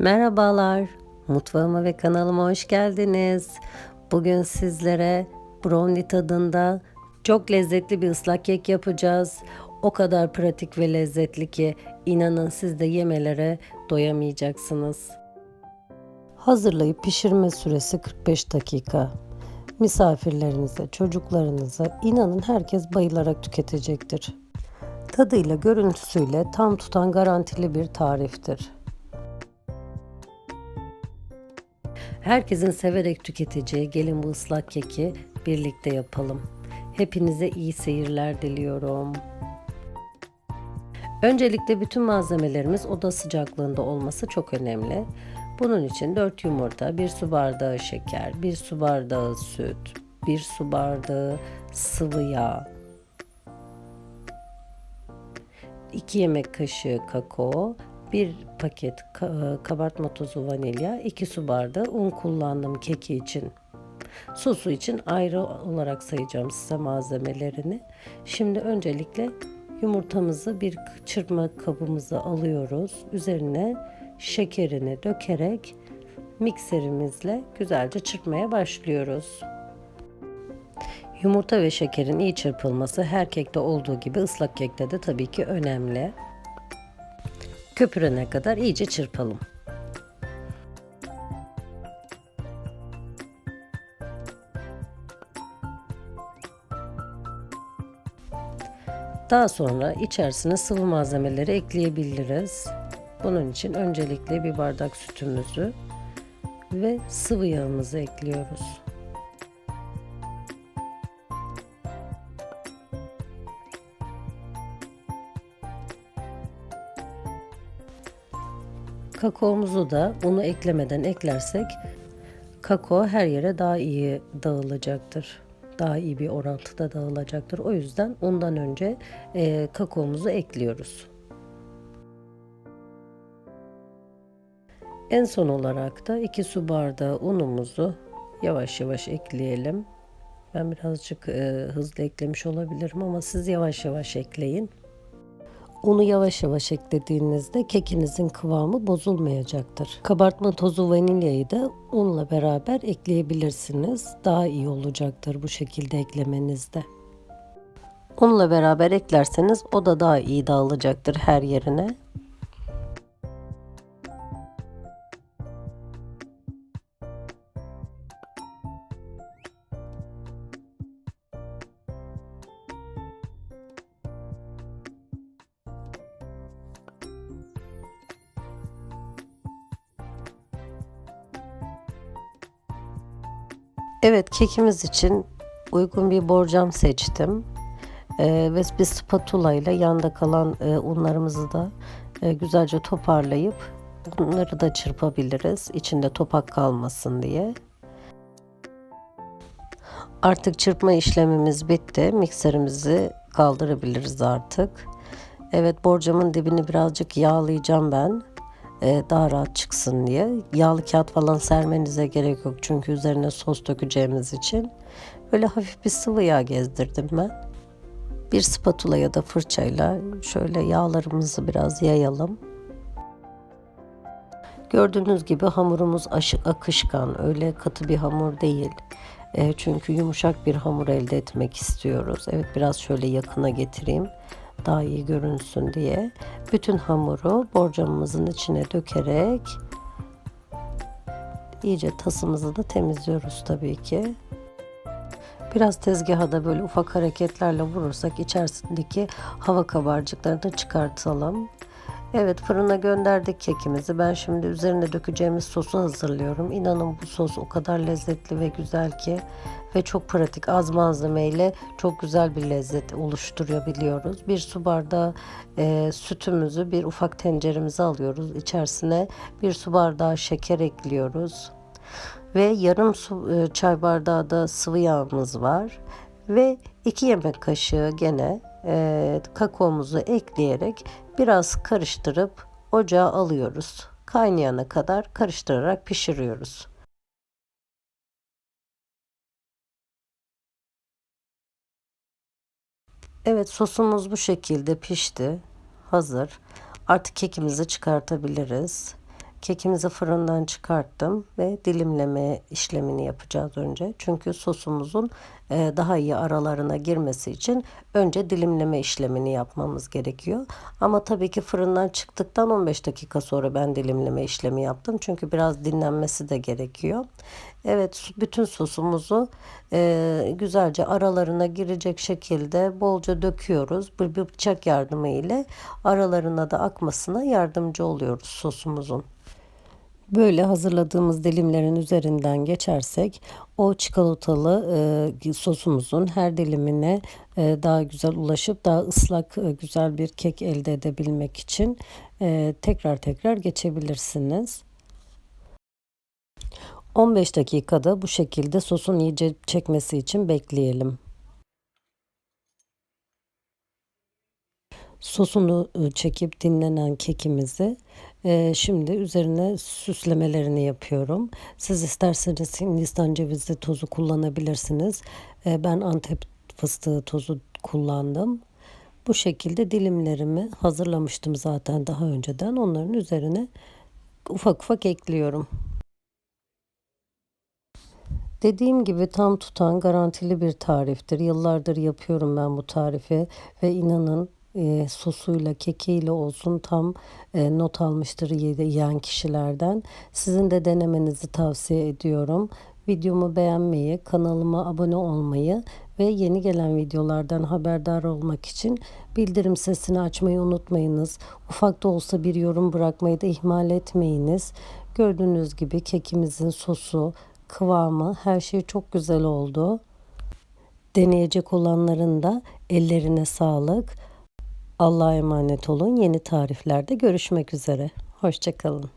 Merhabalar, mutfağıma ve kanalıma hoş geldiniz. Bugün sizlere brownie tadında çok lezzetli bir ıslak kek yapacağız. O kadar pratik ve lezzetli ki inanın siz de yemelere doyamayacaksınız. Hazırlayıp pişirme süresi 45 dakika. Misafirlerinize, çocuklarınıza inanın herkes bayılarak tüketecektir. Tadıyla, görüntüsüyle tam tutan garantili bir tariftir. Herkesin severek tüketeceği gelin bu ıslak keki birlikte yapalım. Hepinize iyi seyirler diliyorum. Öncelikle bütün malzemelerimiz oda sıcaklığında olması çok önemli. Bunun için 4 yumurta, 1 su bardağı şeker, 1 su bardağı süt, 1 su bardağı sıvı yağ, 2 yemek kaşığı kakao, 1 paket ka- kabartma tozu vanilya, 2 su bardağı un kullandım keki için. Sosu için ayrı olarak sayacağım size malzemelerini. Şimdi öncelikle yumurtamızı bir çırpma kabımıza alıyoruz. Üzerine şekerini dökerek mikserimizle güzelce çırpmaya başlıyoruz. Yumurta ve şekerin iyi çırpılması her kekte olduğu gibi ıslak kekte de tabii ki önemli. Köpürene kadar iyice çırpalım. Daha sonra içerisine sıvı malzemeleri ekleyebiliriz. Bunun için öncelikle bir bardak sütümüzü ve sıvı yağımızı ekliyoruz. Kakaomuzu da unu eklemeden eklersek kakao her yere daha iyi dağılacaktır. Daha iyi bir orantıda dağılacaktır. O yüzden ondan önce e, kakaomuzu ekliyoruz. En son olarak da 2 su bardağı unumuzu yavaş yavaş ekleyelim. Ben birazcık e, hızlı eklemiş olabilirim ama siz yavaş yavaş ekleyin. Unu yavaş yavaş eklediğinizde kekinizin kıvamı bozulmayacaktır. Kabartma tozu vanilyayı da unla beraber ekleyebilirsiniz. Daha iyi olacaktır bu şekilde eklemenizde. Unla beraber eklerseniz o da daha iyi dağılacaktır her yerine. Evet kekimiz için uygun bir borcam seçtim. Ee, ve bir spatula ile yanda kalan e, unlarımızı da e, güzelce toparlayıp bunları da çırpabiliriz. İçinde topak kalmasın diye. Artık çırpma işlemimiz bitti. Mikserimizi kaldırabiliriz artık. Evet borcamın dibini birazcık yağlayacağım ben e, daha rahat çıksın diye. Yağlı kağıt falan sermenize gerek yok çünkü üzerine sos dökeceğimiz için. Böyle hafif bir sıvı yağ gezdirdim ben. Bir spatula ya da fırçayla şöyle yağlarımızı biraz yayalım. Gördüğünüz gibi hamurumuz akışkan, öyle katı bir hamur değil. E, çünkü yumuşak bir hamur elde etmek istiyoruz. Evet biraz şöyle yakına getireyim daha iyi görünsün diye bütün hamuru borcamımızın içine dökerek iyice tasımızı da temizliyoruz tabii ki. Biraz tezgaha da böyle ufak hareketlerle vurursak içerisindeki hava kabarcıklarını çıkartalım. Evet fırına gönderdik kekimizi. Ben şimdi üzerine dökeceğimiz sosu hazırlıyorum. İnanın bu sos o kadar lezzetli ve güzel ki ve çok pratik az malzemeyle çok güzel bir lezzet oluşturabiliyoruz. Bir su bardağı e, sütümüzü bir ufak tenceremize alıyoruz. İçerisine bir su bardağı şeker ekliyoruz. Ve yarım su e, çay bardağı da sıvı yağımız var. Ve 2 yemek kaşığı gene e, kakaomuzu ekleyerek biraz karıştırıp ocağa alıyoruz. Kaynayana kadar karıştırarak pişiriyoruz. Evet sosumuz bu şekilde pişti. Hazır. Artık kekimizi çıkartabiliriz. Kekimizi fırından çıkarttım ve dilimleme işlemini yapacağız önce. Çünkü sosumuzun e, daha iyi aralarına girmesi için önce dilimleme işlemini yapmamız gerekiyor. Ama tabii ki fırından çıktıktan 15 dakika sonra ben dilimleme işlemi yaptım. Çünkü biraz dinlenmesi de gerekiyor. Evet bütün sosumuzu e, güzelce aralarına girecek şekilde bolca döküyoruz. Bir, bıçak yardımı ile aralarına da akmasına yardımcı oluyoruz sosumuzun. Böyle hazırladığımız dilimlerin üzerinden geçersek o çikolatalı e, sosumuzun her dilimine e, daha güzel ulaşıp daha ıslak e, güzel bir kek elde edebilmek için e, tekrar tekrar geçebilirsiniz. 15 dakikada bu şekilde sosun iyice çekmesi için bekleyelim. Sosunu ıı, çekip dinlenen kekimizi e, şimdi üzerine süslemelerini yapıyorum. Siz isterseniz Hindistan cevizi tozu kullanabilirsiniz. E, ben Antep fıstığı tozu kullandım. Bu şekilde dilimlerimi hazırlamıştım zaten daha önceden. Onların üzerine ufak ufak ekliyorum. Dediğim gibi tam tutan garantili bir tariftir. Yıllardır yapıyorum ben bu tarifi ve inanın e, sosuyla kekiyle olsun tam e, not almıştır yiyen kişilerden. Sizin de denemenizi tavsiye ediyorum. Videomu beğenmeyi, kanalıma abone olmayı ve yeni gelen videolardan haberdar olmak için bildirim sesini açmayı unutmayınız. Ufak da olsa bir yorum bırakmayı da ihmal etmeyiniz. Gördüğünüz gibi kekimizin sosu, kıvamı her şey çok güzel oldu. Deneyecek olanların da ellerine sağlık. Allah'a emanet olun. Yeni tariflerde görüşmek üzere. Hoşçakalın.